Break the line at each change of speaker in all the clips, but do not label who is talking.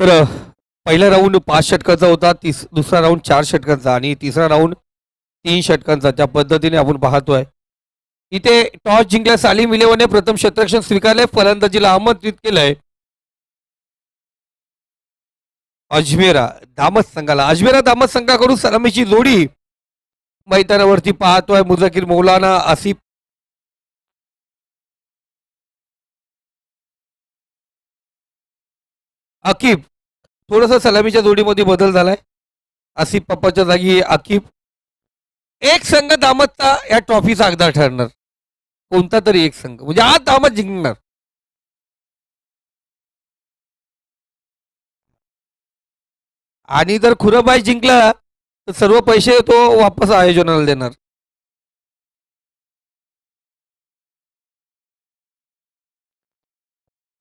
तर पहिला राऊंड पाच षटकांचा होता तीस दुसरा राऊंड चार षटकांचा आणि तिसरा राऊंड तीन षटकांचा. त्या पद्धतीने आपण पाहतोय. इथे टॉस जिंकल्या सालिम इलेव्हनने प्रथम क्षेत्ररक्षण स्वीकारले फलंदाजीला आमंत्रित केलंय अजमेरा दामत संघाला. अजमेरा दामत संघाकडून सलामीची जोडी मैदानावरती पाहतोय. मुझाकीर मौलाना आसिफ अकीब थोडंसं सलामीच्या जोडीमध्ये बदल झालाय. आसिफ पप्पाच्या जागी अकीब. एक संघ दामतचा या ट्रॉफीचा अगदा ठरणार. कोणता तरी एक संघ. म्हणजे आज दामत जिंकणार. आणि जर खुरबाई जिंकला तर सर्व पैसे तो वापस आयोजनाला देणार.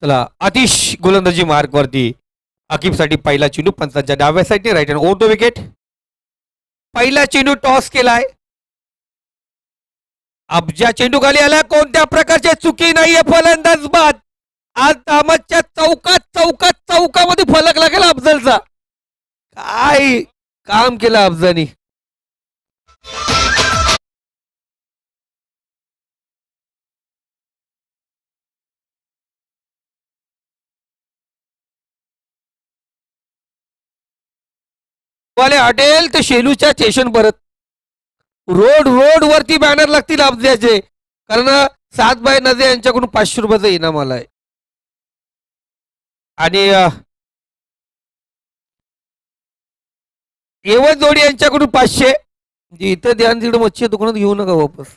चला आतिश गोलंदाजी मार्गवरती अकीबसाठी पहिला चेंडू पंचांच्या डाव्या साईडने right hand over the wicket पहिला चेंडू टॉस केलाय. अब्जा चेंडू खाली आला कोणत्या प्रकारच्या चुकी नाहीये फलंदाज बाद. आज दामदच्या चौकात चौकात चौकामध्ये फलक लागेल अफजलचा काय काम केलं अफजानी वाले हटेल तर शेलूच्या स्टेशन परत. रोड रोड वरती बॅनर लागतील अब्जाचे कारण सात बाय नजे यांच्याकडून पाचशे रुपयाचा इनाम आलाय. आणि अ, एवढ जोडी यांच्याकडून पाचशे. म्हणजे इथं ध्यान तिकडे मच्छी दुकानात घेऊ नका वापस.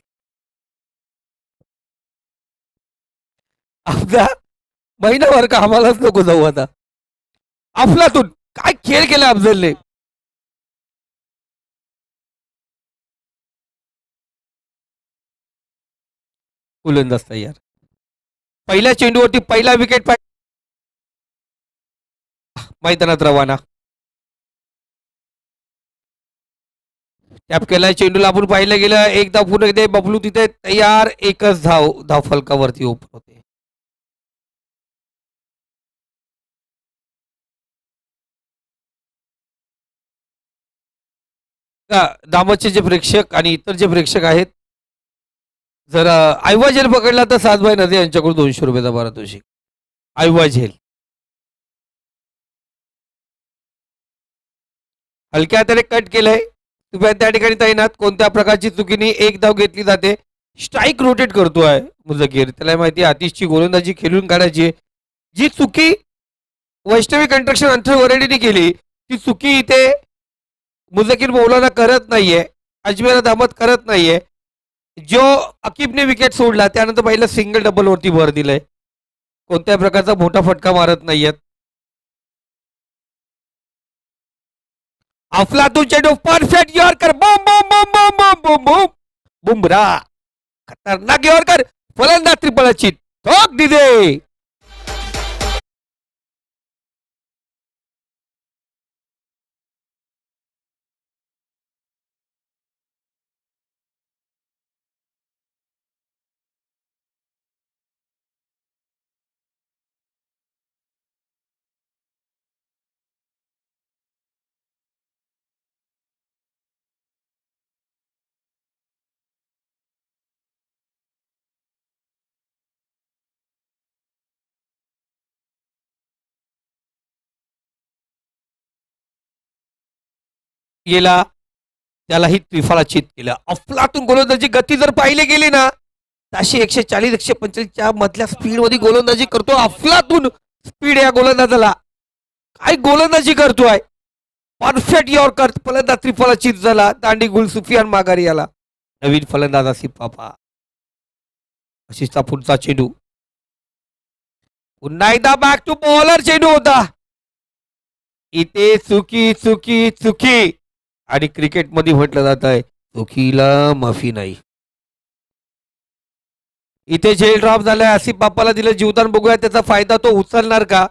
आपला महिनाभर का आम्हालाच नको जाऊ आता. अफलातून काय खेळ केला अफजलने? गोलंदाज तयार. पहिल्या चेंडूवरती पहिला विकेट मैदानात रवाना. टॅप केलाय चेंडूला. आपण पाहिलं गेलं एक धाव पूर्ण केले बबलू तिथे तयार. एकच धाव धाव फलकावरती ओपन होते. का दामतचे जे प्रेक्षक आणि इतर जे प्रेक्षक आहेत जर आयवा झेल पकडला तर सातभाई नदी यांच्याकडून दोनशे रुपयाचा पारितोषिक आयवा झेल हलक्या हाताने कट केलंय. तुम्ही त्या ठिकाणी तैनात कोणत्या प्रकारची चुकीने एक धाव घेतली जाते. स्ट्राईक रोटेट करतोय मुजगीर. त्याला माहिती आहे आतिशची गोलंदाजी खेळून काढायची जी चुकी वैष्णवी कंट्रक्शन अंथर वरडीने केली ती चुकी इथे मुझकीर मौलाना करत नाहीये. अजमेरा दामत करत नाहीये. जो अकीबने विकेट सोडला त्यानंतर पहिला सिंगल डबल वरती भर दिलाय. कोणत्या प्रकारचा मोठा फटका मारत नाहीयेत. अफलातून चेंडू परफेक्ट यॉर्कर बम बम बम बम बम बम बम बुमरा खतरनाक यॉर्कर फलंदा त्रिपळाची ठोक दिले. गेला त्यालाही त्रिफळाचित केलं. अफलातून गोलंदाजी गती जर पाहिली गेली ना तर एकशे चाळीस एकशे पंचेचाळीसच्या मधल्या स्पीडमध्ये गोलंदाजी करतो. अफलातून स्पीड या गोलंदाजाला. काय गोलंदाजी करतोय? परफेक्ट यॉर्कर फलंदाज त्रिफळाचित झाला दांडी गुल सुफियान माघारी याला नवीन फलंदाज असिफ पापा अशीचा पुढचा चेंडू. पुन्हा एकदा बॅक टू बॉलर चेंडू होता. इथे चुकी चुकी चुकी आणि क्रिकेटमध्ये म्हटलं जात आहे चुकीला माफी नाही. इथे जेल ड्रॉप झालाय. आसिफ बाप्पाला दिलं जीवदान. बघूया त्याचा फायदा तो उचलणार का?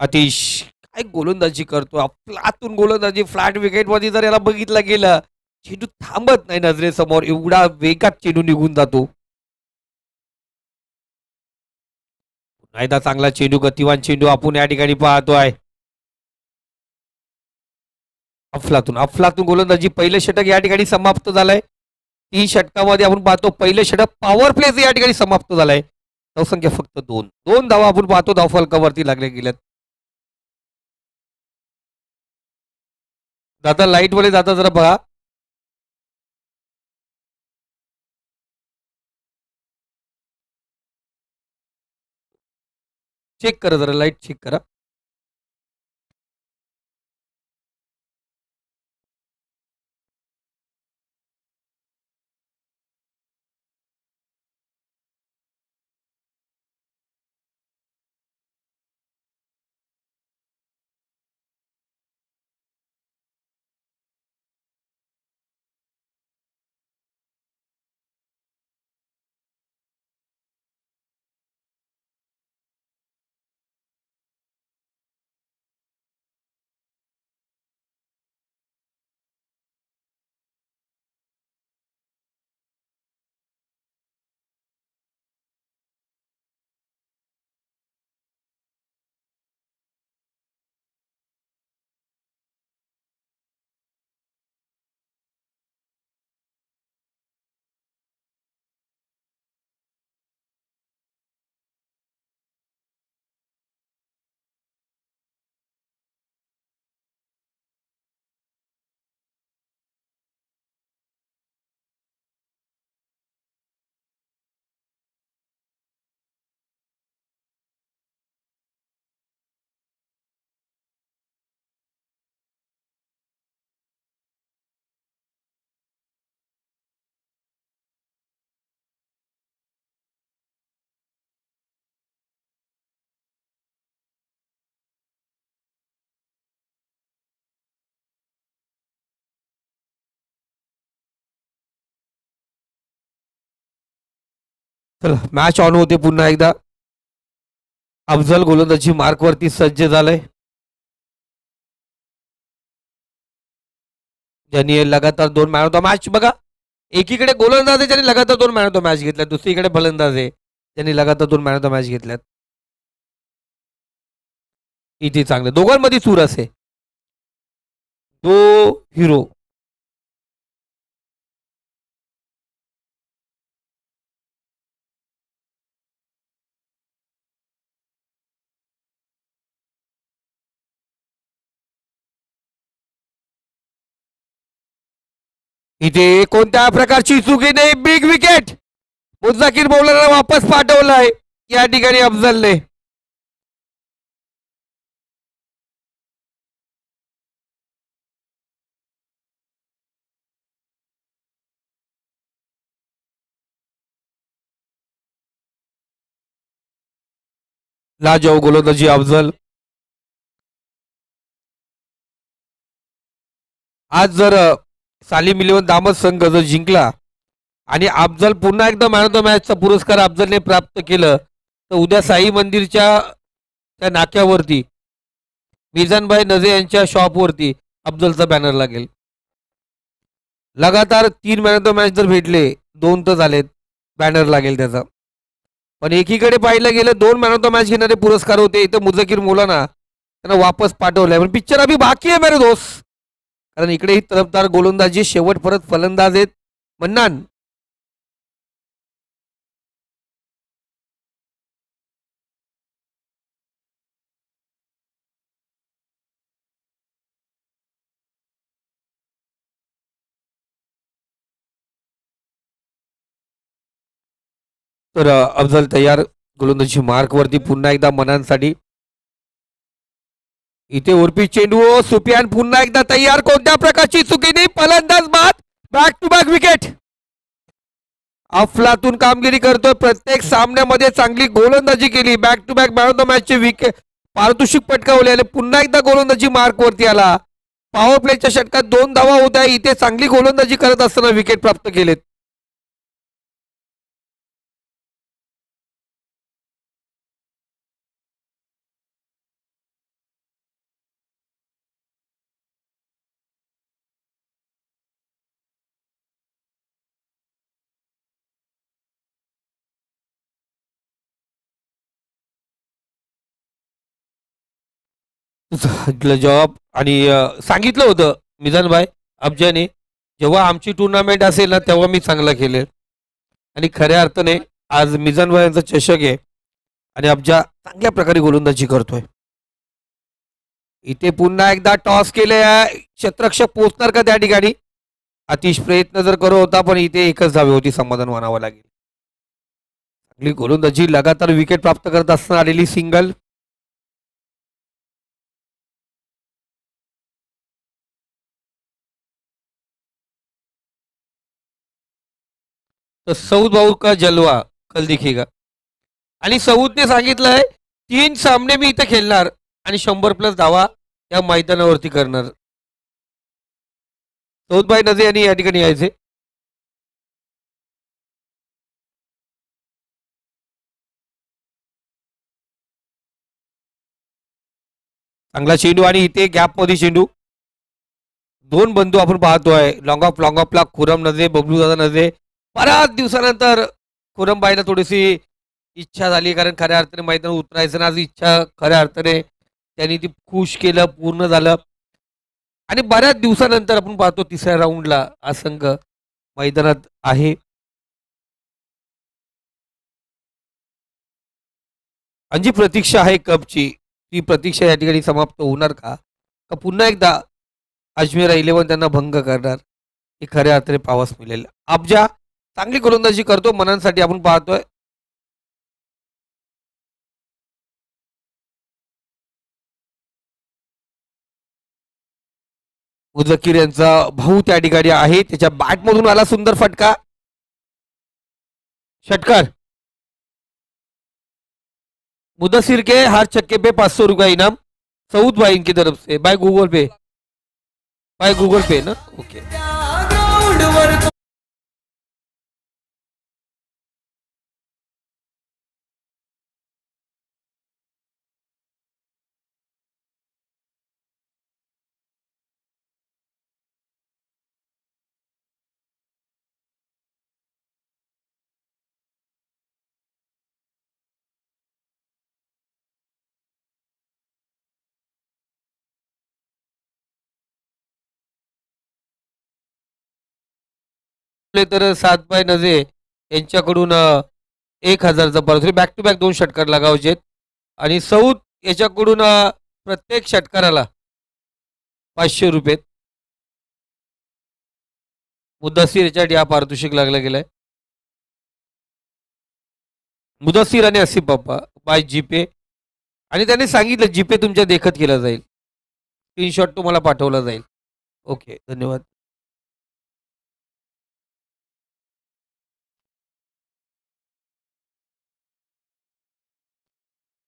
अतिश काय गोलंदाजी करतो. आपलातून गोलंदाजी. फ्लॅट विकेटमध्ये जर याला बघितलं गेलं चेंडू थांबत नाही नजरेसमोर. एवढा वेगात चेंडू निघून जातो. नाहीदा चांगला चेंडू गतिवान चेंडू आपण या ठिकाणी पाहतोय. अफलातून. अफलातून गोलंदाजी. पहिले षटक या ठिकाणी समाप्त झालंय. तीन षटकामध्ये आपण पाहतो पहिले षटक पॉवर प्लेच या ठिकाणी समाप्त झालाय. धावसंख्या फक्त दोन. दोन धावा आपण पाहतो धावफलकावरती लागल्या गेल्यात दादा लाइटमध्ये जाता जरा बघा. चेक करा जरा लाइट चेक करा. चला मॅच ऑन होते पुन्हा एकदा. अफजल गोलंदाजी मार्कवरती सज्ज झालंय. ज्यांनी लगातार दोन मॅन होता मॅच बघा एकीकडे गोलंदाज आहे ज्यांनी लगातार दोन मॅन होता मॅच घेतला दुसरीकडे फलंदाज आहे ज्यांनी लगातार दोन मॅन होता मॅच घेतल्यात. इथे चांगले. दोघांमध्ये सूर असे दो हिरो इथे कोणत्या प्रकारची चुकी नाही? बिग विकेट मुजाकीर बौलरला वापस पाठवलाय. या ठिकाणी अफजलने. लाजाऊ गोलंदाजी अफजल. आज जर साली इलेव्हन दामद संघ जर जिंकला आणि अफजल पुन्हा एकदा मॅन ऑफ द मॅचचा पुरस्कार अफजलने प्राप्त केलं तर उद्या साई मंदिरच्या त्या नाक्यावरती मिजानभाई नजे यांच्या शॉपवरती अफजलचा बॅनर लागेल. लगातार तीन मॅन ऑफ द मॅच जर भेटले दोन तर झालेत बॅनर लागेल त्याचा. पण एकीकडे पाहिलं गेलं दोन मॅन ऑफ द मॅच घेणारे पुरस्कार होते इथं मुजकीर मुलाना त्यांना वापस पाठवलंय. पण पिक्चर अभि बाकी आहे मेरे दोस्त. कारण इकडे ही तरफदार गोलंदाजी शेवट परत फलंदाज आहेत. मन्नान. तर अफजल तयार गोलंदाजी मार्क वरती पुन्हा एकदा मनांसाठी इथे उर्पी चेंडू सुपियान पुन्हा एकदा तयार. कोणत्या प्रकारची चुकीने फलंदाज बाद? बॅक टू बॅक विकेट अफलातून कामगिरी करतोय. प्रत्येक सामन्यामध्ये चांगली गोलंदाजी केली. Back to back man of the मॅचचे wicket पारितोषिक पटकावले आणि पुन्हा एकदा गोलंदाजी मार्क वरती आला. पॉवर प्लेच्या षटकात दोन धावा होत्या. इथे चांगली गोलंदाजी करत असताना विकेट प्राप्त केलेत. जॉब आणि सांगितलं होतं मिजानभाई अब्जाने जेव्हा आमची टुर्नामेंट असेल ना तेव्हा मी चांगला खेळेल. आणि खऱ्या अर्थाने आज मिजानभाई यांचा चषक आहे आणि अब्जा चांगल्या प्रकारे गोलंदाजी करतोय. इथे पुन्हा एकदा टॉस केले क्षेत्रक्षक पोचणार का त्या ठिकाणी? अतिश प्रयत्न जर करत होता पण इथे एकच धावे होती समाधान मानावं लागेल. चांगली गोलंदाजी लगातार विकेट प्राप्त करत असताना आलेली सिंगल. तर भाऊ का जलवा? कल दिखेगा. आणि सौदने सांगितलंय तीन सामने मी इथे खेळणार आणि शंभर प्लस धावा या मैदानावरती करणार. सौदभाई नजे यांनी या ठिकाणी यायचे. चांगला चेंडू आणि इथे गॅपमध्ये चेंडू दोन बंधू आपण पाहतोय. लॉंग ऑफ लॉंग ऑफला खुरम नजे बबलू दादा नजे बऱ्याच दिवसानंतर खुरमबाईला थोडीशी इच्छा झाली कारण खऱ्या अर्थाने मैदान उतरायचं ना आज इच्छा खऱ्या अर्थाने त्यांनी ती खुश केलं पूर्ण झालं. आणि बऱ्याच दिवसानंतर आपण पाहतो तिसऱ्या राऊंडला हा संघ मैदानात आहे. आणि जी प्रतीक्षा आहे कपची ती प्रतीक्षा या ठिकाणी समाप्त होणार का? का पुन्हा एकदा अजमेर इलेव्हन त्यांना भंग करणार हे खऱ्या अर्थाने पावस मिळेल. अब्जा चांगली गोलंदाजी करतो मनांसाठी आपण पाहतोय. मुझकीर यांचा भाऊ त्या ठिकाणी आहे. त्याच्या बॅटमधून आला सुंदर फटका. षटकार. मुदसिर के हर चक्के पे पाच सौ रुपया इनाम. सऊद भाई इनकी तरफ से. By Google Pay by Google Pay ना? ओके तर सात बाय नजे यांच्याकडून एक हजारचा परत बॅक टू बॅक दोन षटकार लागावचे आहेत आणि सौद याच्याकडून प्रत्येक षटकाराला पाचशे रुपये. मुदसीर याच्यासाठी हा पारितोषिक लागला गेलाय. मुदसीर आणि असिफ बाप्पा बाय जीपे. आणि त्याने सांगितलं जीपे तुमच्या देखत केला जाईल. स्क्रीनशॉट तुम्हाला पाठवला जाईल. ओके धन्यवाद.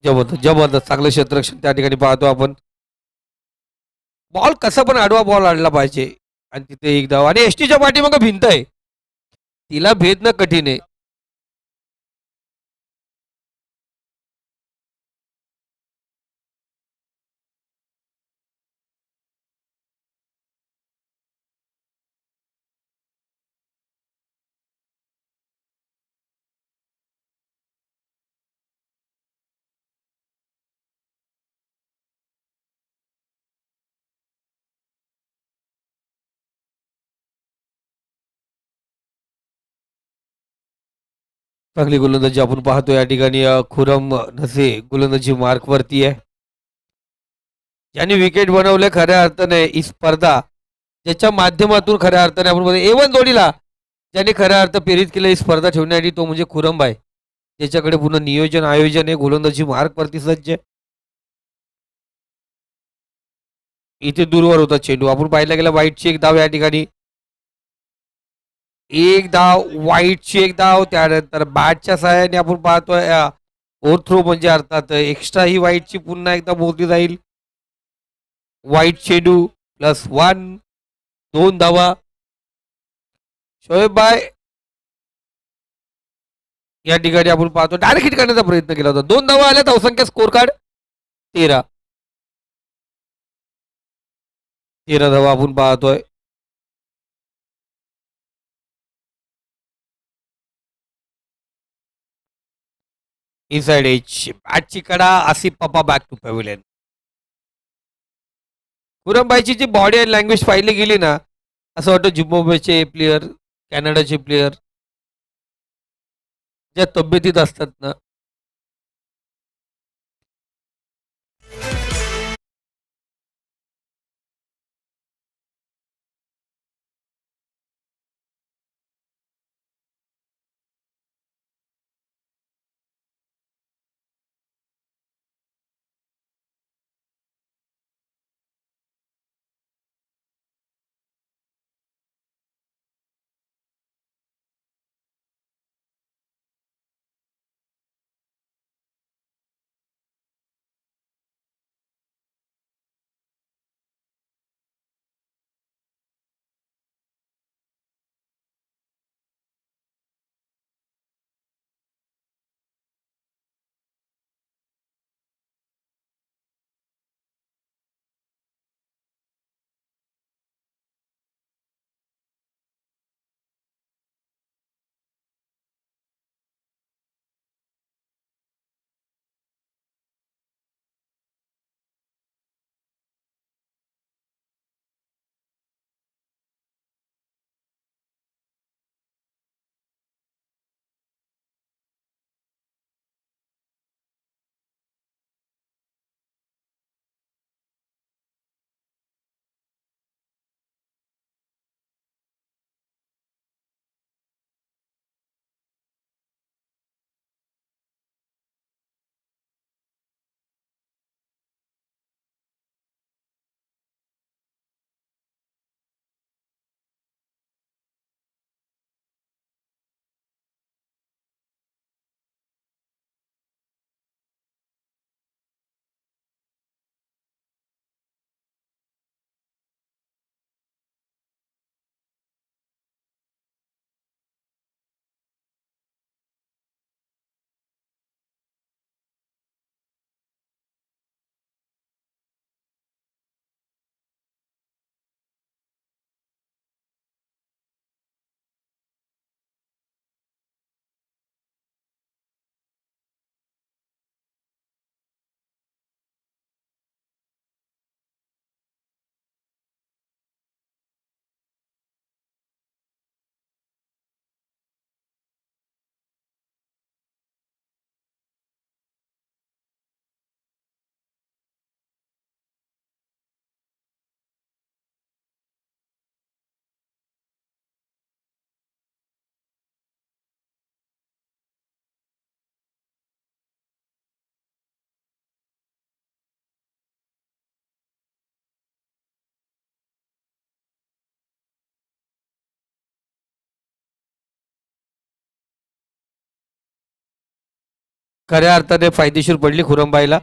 जबरदस्त जबरदस्त चांगलं क्षेत्ररक्षण त्या ठिकाणी पाहतो आपण. बॉल कसा पण आडवा बॉल आणला पाहिजे. आणि तिथे एक धाव आणि एसटीच्या पाठीमागं भिंत आहे. तिला भेदणं कठीण आहे. चांगली गोलंदाजी आपण पाहतो या ठिकाणी खुरम नसे गोलंदाजी मार्कवरती आहे. ज्यांनी विकेट बनवले खऱ्या अर्थाने ही स्पर्धा ज्याच्या माध्यमातून खऱ्या अर्थाने आपण एवन जोडीला ज्याने खऱ्या अर्थ प्रेरित केलं ही स्पर्धा ठेवण्यासाठी तो म्हणजे खुरम आहे ज्याच्याकडे पूर्ण नियोजन आयोजन आहे. गोलंदाजी मार्कवरती सज्ज आहे. इथे दूरवर होता चेंडू. आपण पाहिला गेला वाईटची एक धाव या ठिकाणी. एक धाव वाईटची एक धाव त्यानंतर बॅटच्या सहाय्याने आपण पाहतोय ओव्हर थ्रो म्हणजे अर्थात एक्स्ट्रा ही वाईटची पुन्हा एकदा मोजली जाईल. वाईट शेड्यू प्लस वन दोन धावा. शोएब बाय या ठिकाणी आपण पाहतो डायरेक्ट हिट करण्याचा प्रयत्न केला होता. दोन धावा आल्या धावसंख्या स्कोर कार्ड तेरा. तेरा धावा आपण पाहतोय. इनसाइड एज बॅटची कडा आसिफ पप्पा बॅक टू पॅव्हिलियन खुरमबाईची जी बॉडी आणि लँग्वेज पाहिली गेली ना असं वाटतं झिम्बाब्वेचे प्लेयर कॅनडाचे प्लेयर ज्या तब्येतीत असतात ना खऱ्या अर्थाने फायदेशीर पडली खुरमबाईला.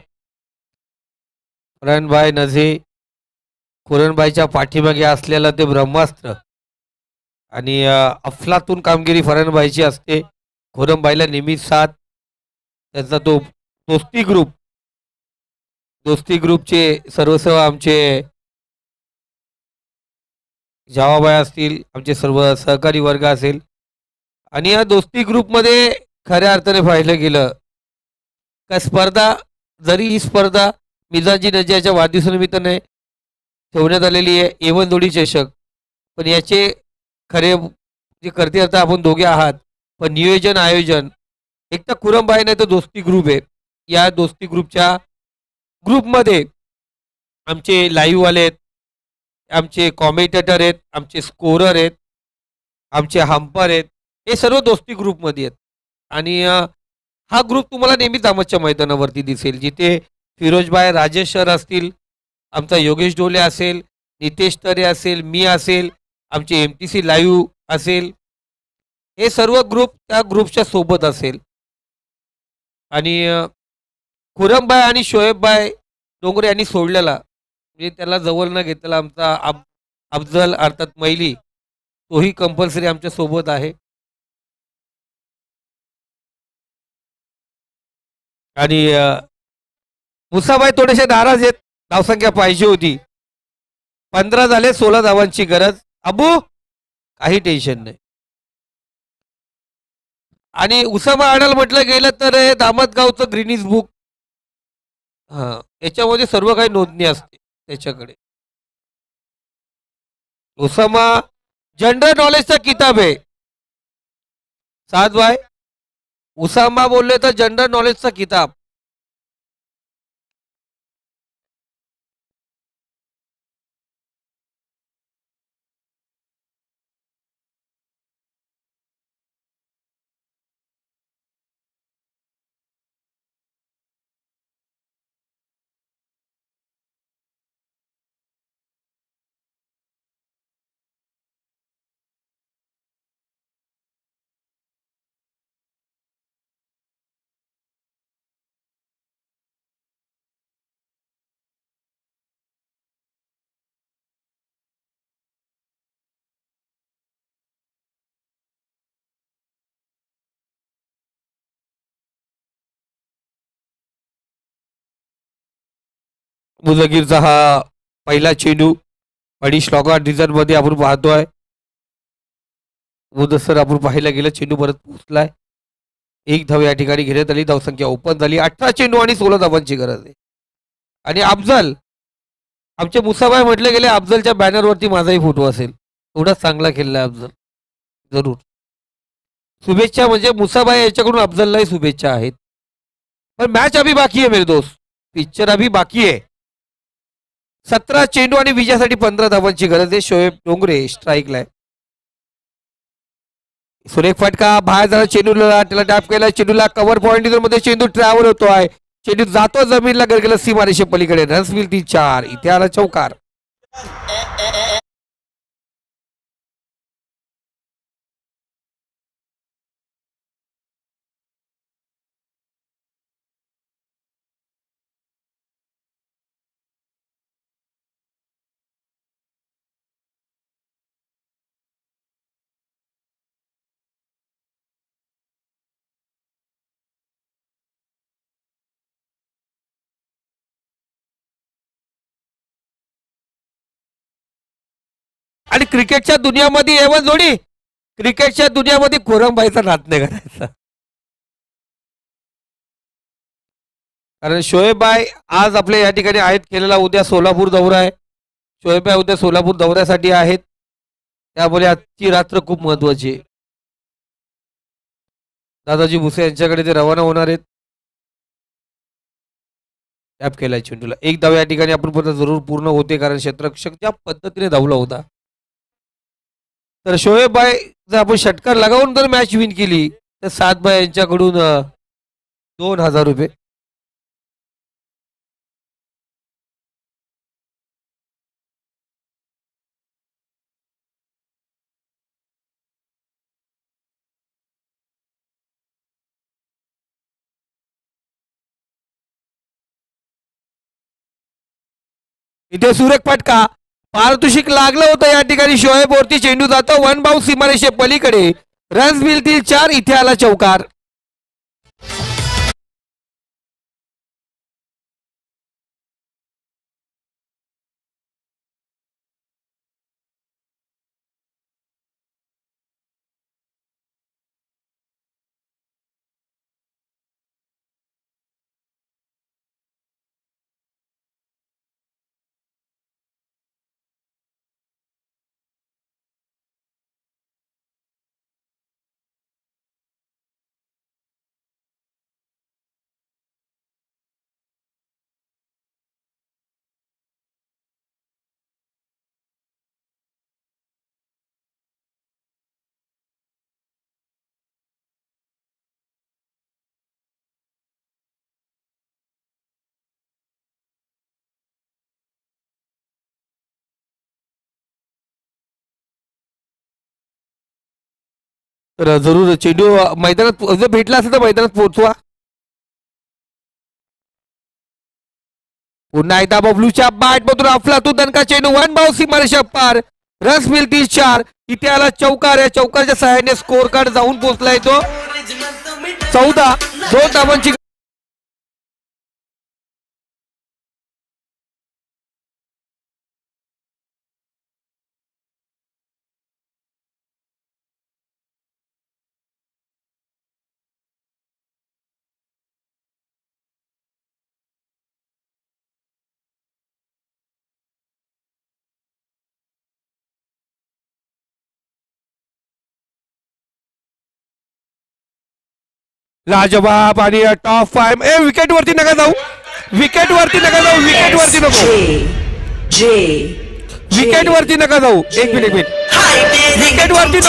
खुरणबाई नझे खुरणबाईच्या पाठीमागे असलेलं ते ब्रह्मास्त्र आणि अफलातून कामगिरी फरणबाईची असते. खुरमबाईला नेहमी साथ त्यांचा तो दोस्ती ग्रुप दोस्ती ग्रुपचे सर्वस्व आमचे जावाबाई असतील आमचे सर्व सहकारी वर्ग असेल. आणि या दोस्ती ग्रुपमध्ये खऱ्या अर्थाने पाहिलं गेलं का स्पर्धा जरी ही स्पर्धा मिजाजी नजियाच्या वाढदिवसानिमित्ताने ठेवण्यात आलेली आहे एवन दोडी चषक. पण याचे खरे जे करते आता आपण दोघे आहात पण नियोजन आयोजन एक तर कुरमबाई नाही तर दोस्ती ग्रुप आहे. या दोस्ती ग्रुपच्या ग्रुपमध्ये आमचे लाईव्हवाले आहेत आमचे कॉमेंटेटर आहेत आमचे स्कोरर आहेत आमचे हंपर आहेत हे सर्व दोस्ती ग्रुपमध्ये आहेत. आणि हा ग्रुप तुम्हाला नेहमीच आमच्या मैदानावरती दिसेल. जिथे फिरोजबाई राजेश सर असतील आमचा योगेश डोले असेल नितेश तरे असेल मी असेल आमचे एम टी सी लाईव्ह असेल हे सर्व ग्रुप त्या ग्रुपच्या सोबत असेल. आणि खुरमबाय आणि शोएबबाय डोंगरे यांनी सोडलेला. म्हणजे त्याला जवळ न घेतलेला आमचा अब अफजल अर्थात मैली तोही कंपल्सरी आमच्यासोबत आहे. आणि मुसाबाई थोडेसे नाराज आहेत. धावसंख्या पाहिजे होती. पंधरा झाले सोळा धावांची गरज. अबू काही टेन्शन नाही. आणि उसामा आणाल म्हटलं गेलं तर हे दामतगावचं ग्रीनिज बुक हा याच्यामध्ये सर्व काही नोंदणी असते त्याच्याकडे. उसामा जनरल नॉलेजचा किताब आहे. सात बाय उसामा बोलले तर जनरल नॉलेजचा किताब. मुजगीरचा हा पहिला चेंडू आणि श्लॉगार डिझाईनमध्ये आपण आपण पाहतोय मुदसर आपण पाहायला गेलं चेंडू परत पोहोचलाय. एक धाव या ठिकाणी घेण्यात आली धावसंख्या ओपन झाली. अठरा चेंडू आणि सोळा धावांची गरज आहे. आणि अफजल आमचे मुसाबाई म्हटले गेले अफजलच्या बॅनरवरती माझाही फोटो असेल. एवढा चांगला खेळला अफजल. जरूर. शुभेच्छा म्हणजे मुसाबाई याच्याकडून अफजललाही शुभेच्छा आहेत. पण मॅच अभी बाकी आहे मेरे दोस्त. पिक्चर अभी बाकी आहे. सतरा चेंडू आणि विजयासाठी पंधरा धावांची गरज आहे. शोएब डोंगरे स्ट्राईकला आहे. सुरेख फटका बाहेर झाला चेंडूला त्याला टॅप केला. चेंडूला कव्हर पॉईंटमध्ये चेंडू ट्रॅव्हल होतोय चेंडू जातो जमीनला गेला सीमारेषे पलीकडे रन्स मिळतील चार. इथे आला चौकार. आणि क्रिकेटच्या दुनियामध्ये एवढ जोडी क्रिकेटच्या दुनियामध्ये कोरमबाईचा नाद नाही करायचा. कारण शोएबाई आज आपल्या या ठिकाणी आहेत केलेला उद्या सोलापूर दौरा आहे. शोएबाई उद्या सोलापूर दौऱ्यासाठी आहेत. त्यामुळे आजची रात्र खूप महत्वाची आहे. दादाजी भुसे यांच्याकडे ते रवाना होणार आहेत. टॅप केलाय चेंडूला एक धाव या ठिकाणी आपण परत जरूर पूर्ण होते कारण क्षेत्ररक्षक ज्या पद्धतीने धावला होता तर शोएब बाय जर आपण षटकार लगावून जर मॅच विन केली तर सात बाय यांच्याकडून दोन हजार रुपये. इथे सुरेख फटका पारितोषिक लागलं होतं या ठिकाणी. शोएब वरती चेंडू जातो. वन बाऊ सीमारेषे पलीकडे. रन्स मिळतील चार इथे आला चौकार. तर जरूर चेंडू मैदानात जर भेटला असेल तर मैदानात पोहोचवा. पुन्हा एकदा बबलूच्या बॅट मधून अफलातून दणका चेंडू. वन बाऊ सीमारेषा पार. रस मिळतील चार. इथे आला चौकार. या चौकारच्या सहाय्याने स्कोर कार्ड जाऊन पोहोचला येतो चौदा. दोन धावांची लाजवाब आणि टॉप फाईव्ह ए विकेट वरती नका जाऊ. विकेट वरती नका जाऊ. विकेट वरती नको. विकेट वरती नका जाऊ. एक मिनिट एक मिनिट विकेट वरती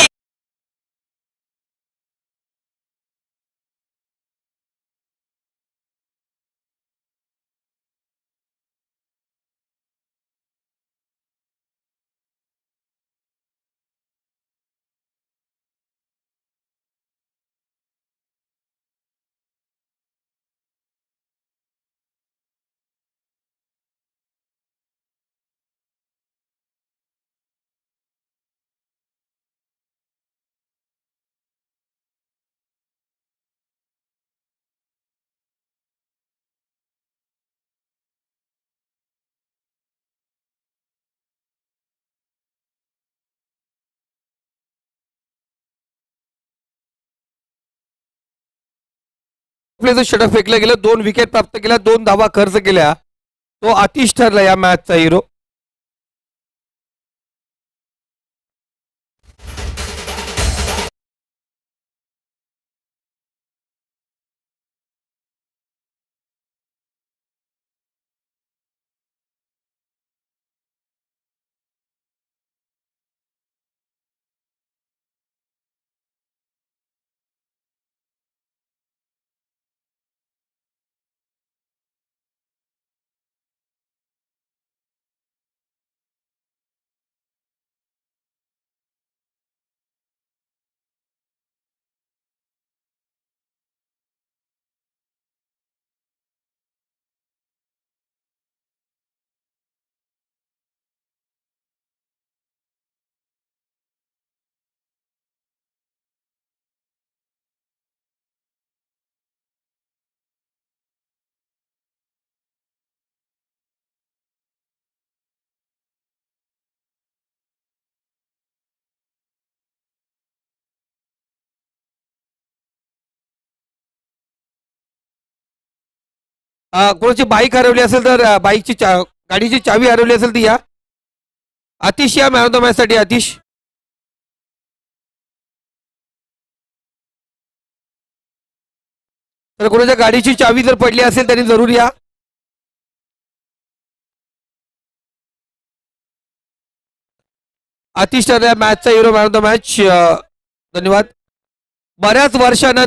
षटक फेकलं गेलं दोन विकेट प्राप्त केल्या दोन धावा खर्च केल्या तो अतिश ठरला या मॅचचा हिरो कोणाची बाईक हरवली असेल तर बाईकची चा गाडीची चावी हरवली असेल तर या. अतिश या मॅन ऑफ द मॅच साठी अतिश तर कोणाच्या गाडीची चावी जर पडली असेल त्यांनी जरूर या. अतिश ठरल्या मॅचचा hero man of the match धन्यवाद. बऱ्याच वर्षानंतर